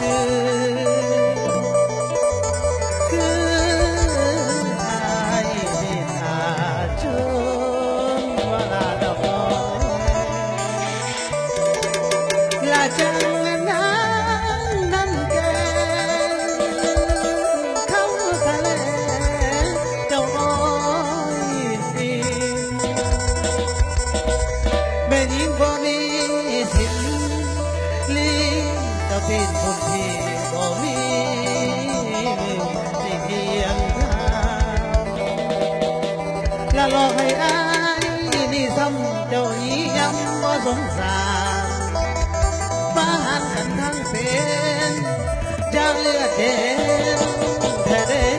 Thank you. เป็นคนที่บ่มที่เพียงทางและหอ้ายนี่ซ้ำเจยีย้ำสงสารบ้านกันทั้งเส้นจากเลอดเท้เ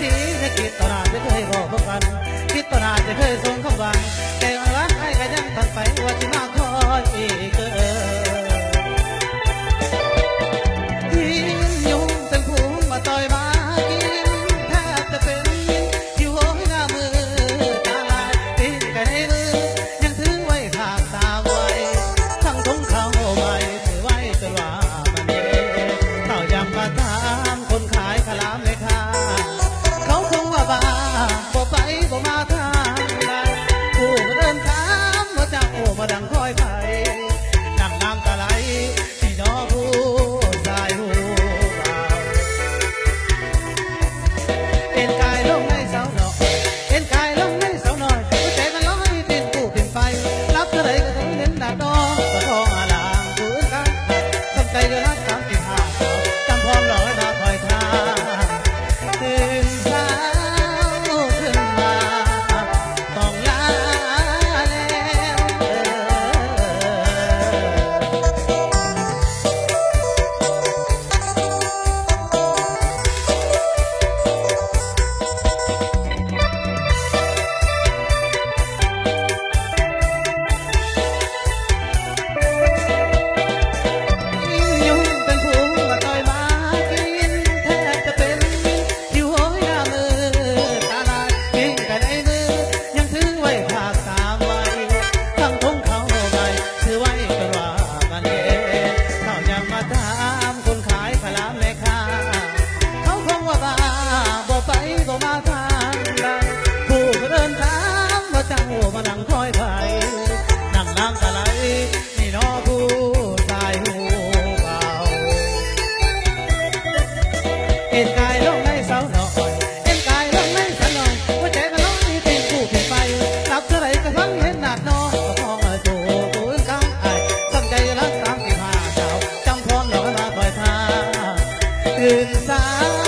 สีจะคิดต่อหน้าจะเคยบอกกัน คิดต่อหน้าจะเคยส่งคำหวานแต่วันไอ้ก็ยังทันไปว่าจะมาคอยอีก ตื่นสาย